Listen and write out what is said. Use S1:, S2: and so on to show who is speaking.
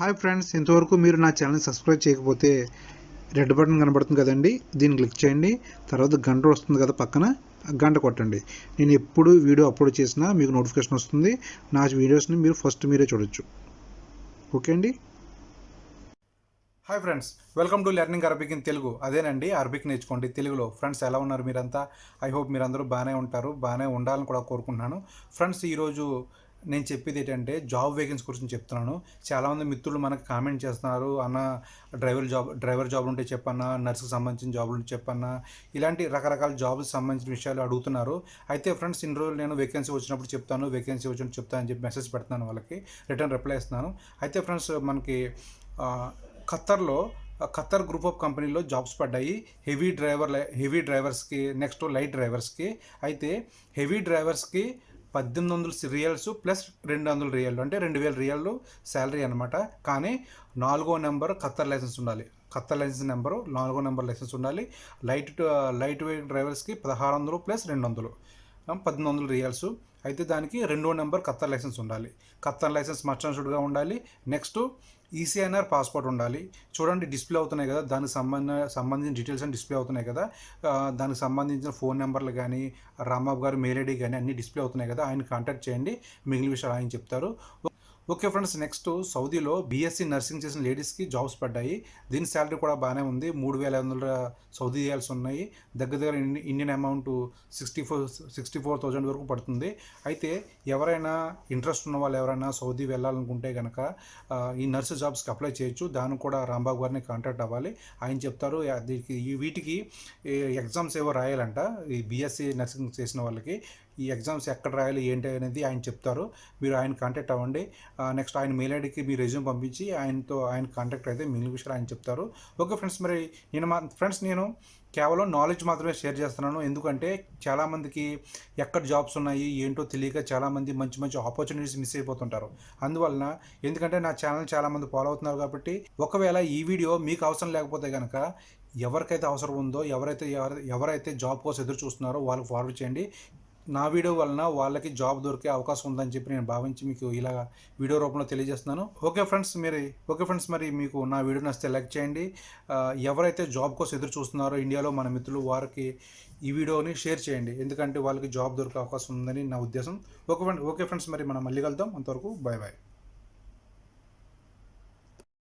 S1: Hi friends ఇంతవరకు మీరు నా ఛానల్ సబ్స్క్రైబ్ చేయకపోతే రెడ్ బటన్ కనబడుతుంది కదండి దీన్ని క్లిక్ చేయండి. తర్వాత గంట వస్తుంది కదా పక్కన గంట కొట్టండి. నేను ఎప్పుడు వీడియో అప్లోడ్ చేసినా మీకు నోటిఫికేషన్ వస్తుంది. నా వీడియోస్ని మీరు ఫస్ట్ మీరే చూడొచ్చు. ఓకే అండి?
S2: Hi friends welcome to learning Arabic in Telugu. అదేనండి అరబిక్ నేర్చుకోండి. తెలుగులో ఫ్రెండ్స్ ఎలా ఉన్నారు మీరంతా? ఐ హోప్ మీరందరూ బాగానే ఉంటారు బాగానే ఉండాలని కూడా కోరుకుంటున్నాను. ఫ్రెండ్స్ ఈరోజు నేను చెప్పేది ఏంటంటే జాబ్ వేకెన్సీ గురించి చెప్తున్నాను. చాలామంది మిత్రులు మనకు కామెంట్ చేస్తున్నారు అన్న డ్రైవర్ జాబ్ డ్రైవర్ జాబ్ ఉంటే చెప్పన్నా నర్సుకు సంబంధించిన జాబులు ఉంటే చెప్పన్నా ఇలాంటి రకరకాల జాబ్స్ సంబంధించిన విషయాలు అడుగుతున్నారు. అయితే ఫ్రెండ్స్ ఇన్ని రోజులు నేను వేకెన్సీ వచ్చినప్పుడు చెప్తాను వేకెన్సీ వచ్చినప్పుడు చెప్తాను అని చెప్పి మెసేజ్ పెడుతున్నాను వాళ్ళకి రిటర్న్ రిప్లై ఇస్తున్నాను. అయితే ఫ్రెండ్స్ మనకి ఖత్తర్లో ఖత్తర్ గ్రూప్ ఆఫ్ కంపెనీలో జాబ్స్ పడ్డాయి. హెవీ డ్రైవర్ హెవీ డ్రైవర్స్కి నెక్స్ట్ లైట్ డ్రైవర్స్కి అయితే హెవీ డ్రైవర్స్కి పద్దెనిమిది వందల రియల్స్ ప్లస్ రెండు వందల రియల్ అంటే రెండు వేల రియల్ శాలరీ అనమాట కానీ నాలుగో నెంబర్ ఖత్తర్ లైసెన్స్ ఉండాలి. ఖత్తర్ లైసెన్స్ నెంబరు నాలుగో నెంబర్ లైసెన్స్ ఉండాలి. లైట్ లైట్ వెయిట్ డ్రైవర్స్కి పదహారు వందలు ప్లస్ రెండు వందలు. పద్దెనిమిది వందల రియాల్స్. అయితే దానికి రెండో నెంబర్ ఖత్తర్ లైసెన్స్ ఉండాలి. ఖత్తర్ లైసెన్స్ మర్చన్స్డ్గా ఉండాలి. నెక్స్ట్ ఈసీఎన్ఆర్ పాస్పోర్ట్ ఉండాలి. చూడండి డిస్ప్లే అవుతున్నాయి కదా. దానికి సంబంధ సంబంధించిన డీటెయిల్స్ అని డిస్ప్లే అవుతున్నాయి కదా. దానికి సంబంధించిన ఫోన్ నెంబర్లు కానీ రాంబాబు గారు మెయిల్ ఐడి కానీ అన్నీ డిస్ప్లే అవుతున్నాయి కదా. ఆయన కాంటాక్ట్ చేయండి. మిగిలిన విషయాలు ఆయన చెప్తారు. ఓకే ఫ్రెండ్స్ నెక్స్ట్ సౌదీలో బీఎస్సీ నర్సింగ్ చేసిన లేడీస్కి జాబ్స్ పడ్డాయి. దీని శాలరీ కూడా బాగానే ఉంది. మూడు వేల ఐదు వందల సౌదీ రియాల్స్ ఉన్నాయి. దగ్గర దగ్గర Indian amount sixty four sixty four thousand వరకు పడుతుంది. అయితే ఎవరైనా ఇంట్రెస్ట్ ఉన్న వాళ్ళు ఎవరైనా సౌదీ వెళ్ళాలనుకుంటే కనుక ఈ నర్సు జాబ్స్కి అప్లై చేయొచ్చు. దానికి కూడా రాంబాబు గారిని కాంటాక్ట్ అవ్వాలి. ఆయన చెప్తారు దీనికి వీటికి ఎగ్జామ్స్ ఏవో రాయాలంట ఈ బీఎస్సీ నర్సింగ్ చేసిన వాళ్ళకి. ఈ ఎగ్జామ్స్ ఎక్కడ రాయాలి ఏంటి అనేది ఆయన చెప్తారు. మీరు ఆయన కాంటాక్ట్ అవ్వండి. నెక్స్ట్ ఆయన మెయిల్ ఐడికి మీ రెజ్యూమ్ పంపించి ఆయనతో ఆయన కాంటాక్ట్ అయితే మిగిలిన విషయాలు ఆయన చెప్తారు. ఓకే ఫ్రెండ్స్ మరి నేను మా ఫ్రెండ్స్ నేను కేవలం నాలెడ్జ్ మాత్రమే షేర్ చేస్తున్నాను. ఎందుకంటే చాలామందికి ఎక్కడ జాబ్స్ ఉన్నాయి ఏంటో తెలియక చాలామంది మంచి మంచి ఆపర్చునిటీస్ మిస్ అయిపోతుంటారు. అందువలన ఎందుకంటే నా ఛానల్ చాలామంది ఫాలో అవుతున్నారు కాబట్టి ఒకవేళ ఈ వీడియో మీకు అవసరం లేకపోతే కనుక ఎవరికైతే అవసరం ఉందో ఎవరైతే ఎవరైతే జాబ్ కోసం ఎదురు చూస్తున్నారో వాళ్ళకి ఫార్వర్డ్ చేయండి. నా వీడియో వలన వాళ్ళకి జాబ్ దొరికే అవకాశం ఉందని చెప్పి నేను భావించి మీకు ఇలా వీడియో రూపంలో తెలియజేస్తున్నాను. ఓకే ఫ్రెండ్స్ మీరు ఓకే ఫ్రెండ్స్ మరి మీకు నా వీడియో నచ్చితే లైక్ చేయండి. ఎవరైతే జాబ్ కోసం ఎదురు చూస్తున్నారో ఇండియాలో మన మిత్రులు వారికి ఈ వీడియోని షేర్ చేయండి. ఎందుకంటే వాళ్ళకి జాబ్ దొరికే అవకాశం ఉందని నా ఉద్దేశం. ఓకే ఫ్రెండ్ ఓకే ఫ్రెండ్స్ మరి మనం మళ్ళీ కలుద్దాం. అంతవరకు బాయ్ బాయ్